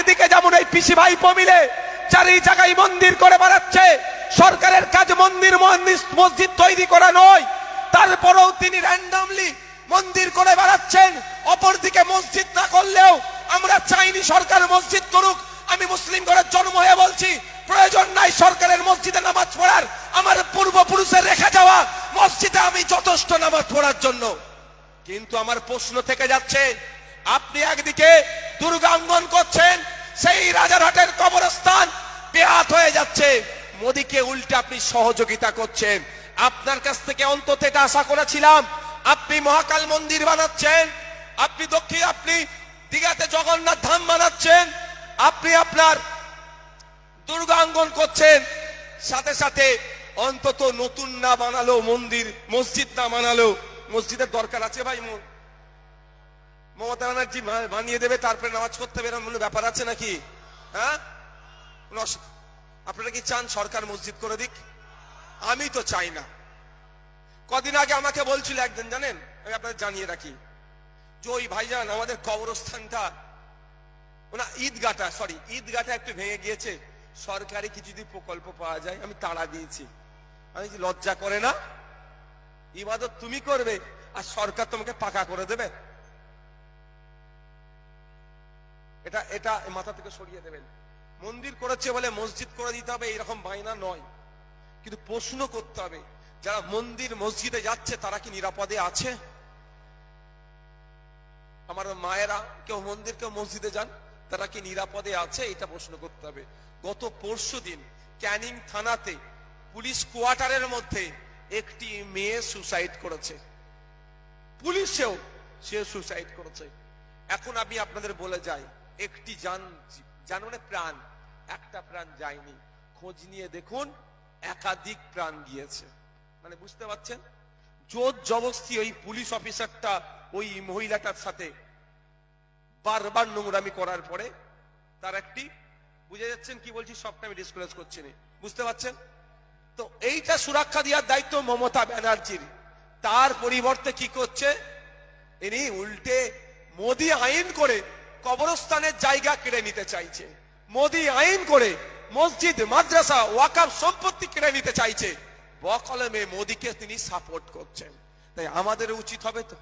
একদিকে যেমন এই পিসি ভাই মিলে চারি জায়গায় মন্দির করে বেড়াচ্ছে, সরকারের কাজ মন্দির- মসজিদ তৈরি করা নয়, তারপরেও তিনি র্যান্ডামলি মন্দির করে বেড়াচ্ছেন, অপরদিকে মসজিদ না করলেও আমরা চাইনি সরকার মসজিদ করুক, আমি মুসলিম ঘরের জন্ম হয়ে বলছি, প্রয়োজন নাই সরকারের মসজিদে নামাজ পড়ার, আমার পূর্বপুরুষের রেখে যাওয়া মসজিদে আমি যথেষ্ট নামাজ পড়ার জন্য। কিন্তু আমার প্রশ্ন থেকে যাচ্ছে, আপনি একদিকে দুর্গাঙ্গন করছেন, সেই রাজারহাটের কবরস্থান বেহাত হয়ে যাচ্ছে। মোদীকে উল্টে আপনি সহযোগিতা করছেন। আপনার কাছ থেকে অন্তত এটা আশা করেছিলাম, আপনি মহাকাল মন্দির বানাচ্ছেন, আপনি দক্ষিণ, আপনি দিঘাতে জগন্নাথ ধাম বানাচ্ছেন, আপনি আপনার দুর্গাঙ্গন করছেন। সাথে সাথে অন্তত নতুন না বানালো মন্দির, মসজিদ না বানালো। মসজিদের দরকার আছে ভাই মমতা ব্যানার্জি বানিয়ে দেবে, তারপরে নামাজ করতে হবে কোনো ব্যাপার আছে নাকি? হ্যাঁ? আপনারা কি চান সরকার মসজিদ করে দিক? আমি তো চাই না। কদিন আগে আমাকে বলছিল একদিন জানেন? আমি আপনাদের জানিয়ে রাখি। যে ওই ভাইজান আমাদের কবরস্থানটা, ওনা ঈদগাটা সরি ঈদগাটা একটু ভেঙে গিয়েছে। সরকারি কিছু যদি প্রকল্প পাওয়া যায়, আমি তাড়া দিয়েছি। আমি লজ্জা করে না। ইবাদত তুমি করবে, আর সরকার তোমাকে পাকা করে দেবে। এটা এটা মাথা থেকে সরিয়ে দেবেন। মন্দির করেছে বলে মসজিদ করে দিতে হবে এরকম বাইনা নয়। কিন্তু প্রশ্ন করতে হবে, যারা মন্দির, মসজিদে যাচ্ছে, তারা কি নিরাপদে আছে? আমার মায়েরা, কেউ মন্দির, কেউ মসজিদে যান, তারা কি নিরাপদে আছে? এটা প্রশ্ন করতে হবে। গত পরশু দিন ক্যানিং থানাতে পুলিশ কোয়ার্টারের মধ্যে একটি মেয়ে সুসাইড করেছে। পুলিশেও সে সুসাইড করেছে। এখন আমি আপনাদের বলে যাই একটি যান যান মানে প্রাণ? একটা প্রাণ যায়নি। খোঁজ নিয়ে দেখুন, একাধিক প্রাণ গিয়েছে। মানে বুঝতে পারছেন? জোর জবস্তি ওই পুলিশ অফিসারটা, ওই মহিলাটার সাথে বারবার নোংরামি করার পরে তার একটি, বুঝে যাচ্ছেন কি বলছি? সবটা আমি ডিসক্লোজ করছি বুঝতে পারছেন? তো এইটা সুরক্ষা দেওয়ার দায়িত্ব মমতা ব্যানার্জির। তার পরিবর্তে কি করছে? ইনি উল্টে মোদি আইন করে কবরস্থানের জায়গা কেড়ে নিতে চাইছে। মোদি আইন করে মসজিদ, মাদ্রাসা ওয়াকার সম্পত্তি কেড়ে নিতে চাইছে। বকলমে মোদিকে তিনি সাপোর্ট করছেন। তাই আমাদের উচিত হবে তো?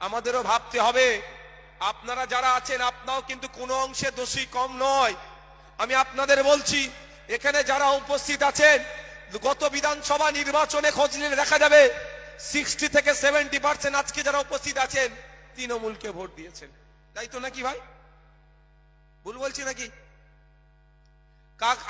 আমাদেরও ভাবতে হবে, আপনারা যারা আছেন আপনাও কিন্তু কোনো অংশে দোষী কম নয়। আমি আপনাদের বলছি, এখানে যারা উপস্থিত আছেন, গত বিধানসভা নির্বাচনে খোঁজ নিলে দেখা যাবে সিক্সটি থেকে সেভেন্টি পার্সেন্ট আজকে যারা উপস্থিত আছেন, তৃণমূলকে ভোট দিয়েছেন। তাই তো নাকি ভাই ভুল বলছি নাকি কাক